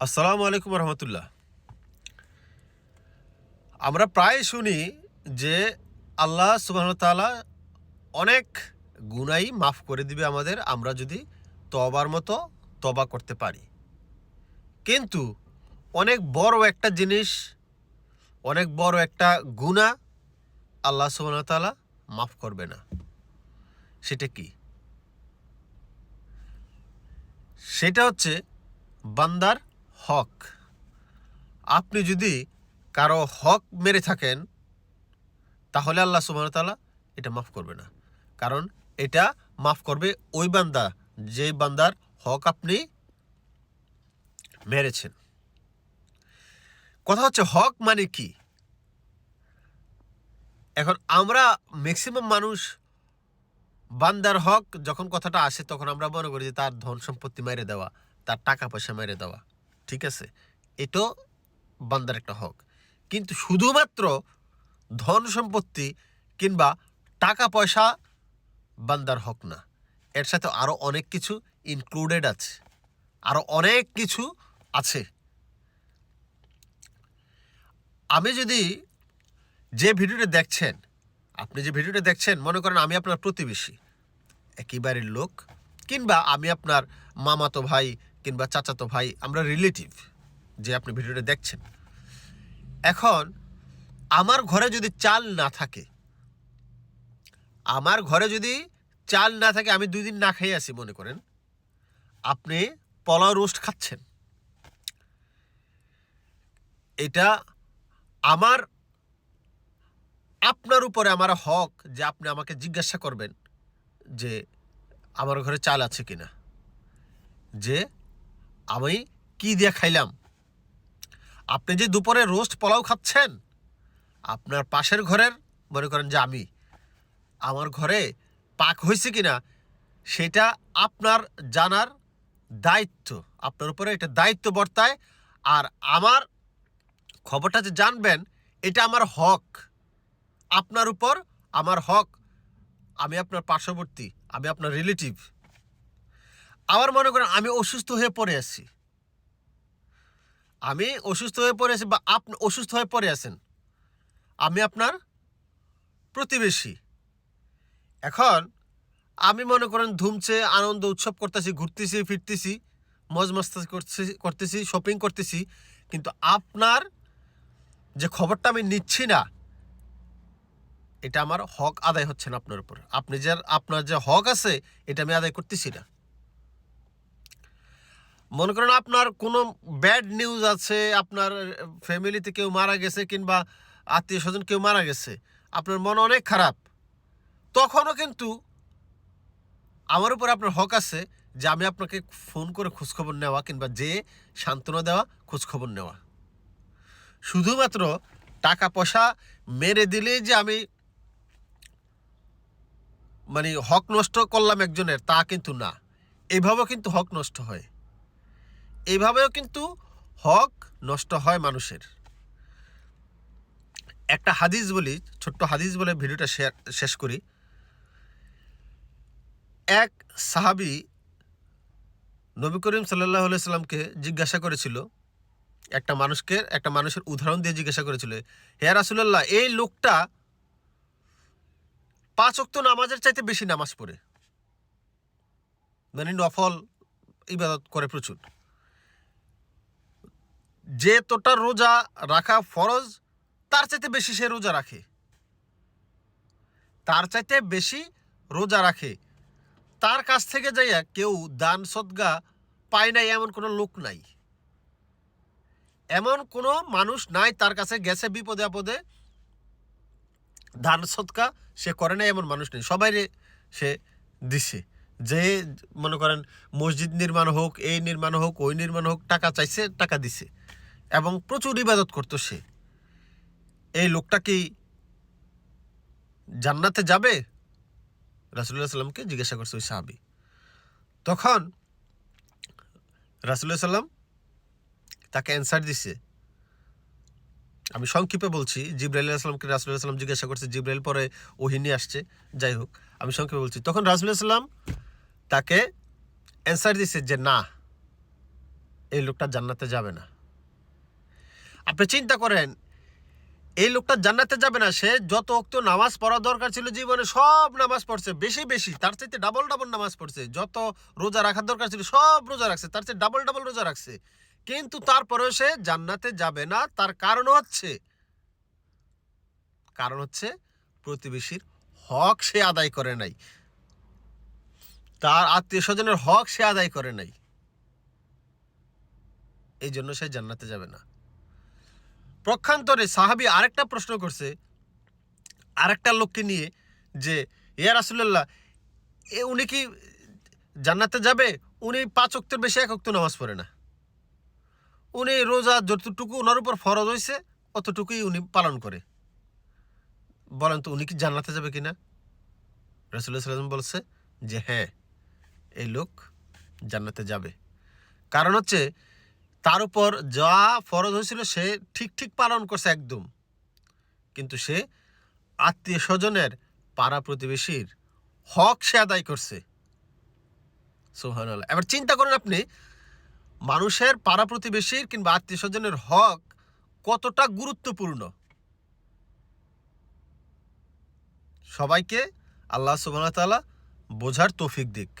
আসসালামু আলাইকুম রহমতুল্লাহ। আমরা প্রায় শুনি যে আল্লাহ সুবাহতালা অনেক গুনাই মাফ করে দিবে আমাদের, আমরা যদি তবার মতো তবা করতে পারি। কিন্তু অনেক বড় একটা জিনিস, অনেক বড় একটা গুণা আল্লাহ সুবাহতালা মাফ করবে না। সেটা কি? সেটা হচ্ছে বান্দার হক। আপনি যদি কারও হক মেরে থাকেন, তাহলে আল্লাহ সুবাহতাল্লাহ এটা মাফ করবে না। কারণ এটা মাফ করবে ওই বান্দা যে বান্দার হক আপনি মেরেছেন। কথা হচ্ছে হক মানে কি? এখন আমরা ম্যাক্সিমাম মানুষ, বান্দার হক যখন কথাটা আসে তখন আমরা মনে করি যে তার ধন সম্পত্তি মেরে দেওয়া, তার টাকা পয়সা মেরে দেওয়া। ঠিক আছে? এটাও বান্দার একটা হক। কিন্তু শুধুমাত্র ধন সম্পত্তি কিংবা টাকা পয়সা বান্দার হক না। এর সাথে আরও অনেক কিছু ইনক্লুডেড আছে। আরও অনেক কিছু আছে। আমি যদি যে ভিডিওটা দেখছেন, আপনি যে ভিডিওটা দেখছেন, মনে করেন আমি আপনার প্রতিবেশী। একই বাড়ির লোক কিংবা আমি আপনার মামাতো ভাই কিংবা চাচাতো ভাই, আমরা রিলেটিভ যে আপনি ভিডিওটা দেখছেন। এখন আমার ঘরে যদি চাল না থাকে, আমার ঘরে যদি চাল না থাকে, আমি দুই দিন না খেয়ে আসি, মনে করেন, আপনি পলাও রোস্ট খাচ্ছেন। এটা আমার, আপনার উপরে আমার হক যে আপনি আমাকে জিজ্ঞাসা করবেন যে আমার ঘরে চাল আছে কিনা। যে আমি কি দিয়ে খাইলাম? আপনি যে দুপুরে রোস্ট পোলাও খাচ্ছেন, আপনার পাশের ঘরের মনে করেন যে আমি, আমার ঘরে পাক হয়েছে কি না সেটা আপনার জানার দায়িত্ব। আপনার উপরে এটা দায়িত্ব বর্তায়, আর আমার খবরটা যে জানবেন, এটা আমার হক। আপনার উপর আমার হক। আমি আপনার পার্শ্ববর্তী, আমি আপনার রিলেটিভ। আবার মনে করেন আমি অসুস্থ হয়ে পড়ে আছি। আমি অসুস্থ হয়ে পড়ে আছি বা আপনি অসুস্থ হয়ে পড়ে আছেন। আমি আপনার প্রতিবেশী। এখন আমি মনে করেন ধুমছে, আনন্দ উৎসব করতেছি, ঘুরতেছি, ফিরতেছি, মজ মস্তি করতেছি করতেছি শপিং করতেছি, কিন্তু আপনার যে খবরটা আমি নিচ্ছি না, এটা আমার হক আদায় হচ্ছে না আপনার উপর। আপনি যে আপনার যে হক আছে, এটা আমি আদায় করতেছি না। মনে করেন আপনার কোনো ব্যাড নিউজ আছে, আপনার ফ্যামিলিতে কেউ মারা গেছে কিংবা আত্মীয় স্বজন কেউ মারা গেছে, আপনার মন অনেক খারাপ, তখনও কিন্তু আমার উপর আপনার হক আছে যে আমি আপনাকে ফোন করে খোঁজখবর নেওয়া কিংবা যে সান্ত্বনা দেওয়া, খোঁজখবর নেওয়া। শুধুমাত্র টাকা পয়সা মেরে দিলেই যে আমি মানে হক নষ্ট করলাম একজনের, তা কিন্তু না। এইভাবেও কিন্তু হক নষ্ট হয়। এইভাবেও কিন্তু হক নষ্ট হয় মানুষের। একটা হাদিস বলি, ছোট্ট হাদিস বলে ভিডিওটা শেয়ার, শেষ করি। এক সাহাবি নবী করিম সাল্লাহ সাল্লামকে জিজ্ঞাসা করেছিল, একটা মানুষকে, একটা মানুষের উদাহরণ দিয়ে জিজ্ঞাসা করেছিল, হে রাসুল্লাহ এই লোকটা পাঁচ অক্ত নামাজের চাইতে বেশি নামাজ পড়ে? মানে নফল ইবাদত করে প্রচুর। যে তোটা রোজা রাখা ফরজ, তার চাইতে বেশি সে রোজা রাখে। তার চাইতে বেশি রোজা রাখে। তার কাছ থেকে যাইয়া কেউ দান সদ্গা পায় নাই এমন কোনো লোক নাই। এমন কোনো মানুষ নাই তার কাছে গেছে বিপদে আপদে, দান সৎকা সে করে না এমন মানুষ নেই। সবাই সে দিছে। যে মনে করেন মসজিদ নির্মাণ হোক, এই নির্মাণ হোক, ওই নির্মাণ হোক, টাকা চাইছে, টাকা দিছে। এবং প্রচুর ইবাদত করতো সে। এই লোকটা কি জান্নাতে যাবে? রাসুল্লাহ সাল্লামকে জিজ্ঞাসা করছে ওই সাহাবি। তখন রাসুল্লাহ সাল্লাম তাকে অ্যান্সার দিছে। আমি সংক্ষেপে বলছি, জিব্রাইল আসলামকে রাসুল্লাহ সাল্লাম জিজ্ঞাসা করছে, জিব্রাইল পরে ওহিনী আসছে। যাই হোক, আমি সংক্ষেপে বলছি। তখন রাসুল্লাহ সাল্লাম তাকে অ্যান্সার দিছে যে না, এই লোকটা জান্নাতে যাবে না। আপনি চিন্তা করেন, এই লোকটা জান্নাতে যাবে না, সে যত অক্ত নামাজ পড়া দরকার ছিল জীবনে সব নামাজ পড়ছে, বেশি বেশি, তার চাইতে ডাবল ডাবল নামাজ পড়ছে, যত রোজা রাখার দরকার ছিল সব রোজা রাখছে, তার চেয়ে ডাবল ডাবল রোজা রাখছে। কিন্তু তারপরেও সে জান্নাতে যাবে না, তার কারণ হচ্ছে কারণ হচ্ছে প্রতিবেশীর হক সে আদায় করে নাই। তার আত্মীয় স্বজনের হক সে আদায় করে নাই। এই জন্য সে জান্নাতে যাবে না। প্রক্ষান্তরে সাহাবি আরেকটা প্রশ্ন করছে, আরেকটা লোককে নিয়ে যে, ইয়া রাসুল্লাহ এ উনি কি জান্নাতে যাবে? উনি পাঁচ অক্টের বেশি এক অক্ত নামাজ পড়ে না। উনি রোজা যতটুকু ওনার উপর ফরজ হয়েছে অতটুকুই উনি পালন করে। বলেন তো উনি কি জান্নাতে যাবে কিনা? রসুল্লাহ সাল্লাম বলছে যে হ্যাঁ। এই লোক জান্নাতে যাবে। কারণ হচ্ছে তার উপর যা ফরজ হয়েছিল সে ঠিক ঠিক পালন করছে একদম। কিন্তু সে আত্মীয় স্বজনের পাড়া প্রতিবেশীর হক সে আদায় করছে। সোহান এবার চিন্তা করেন আপনি, মানুষের পাড়া প্রতিবেশীর কিংবা আত্মীয় স্বজনের হক কতটা গুরুত্বপূর্ণ? সবাইকে আল্লাহ সুবাহ তাআলা বোঝার তৌফিক দিক।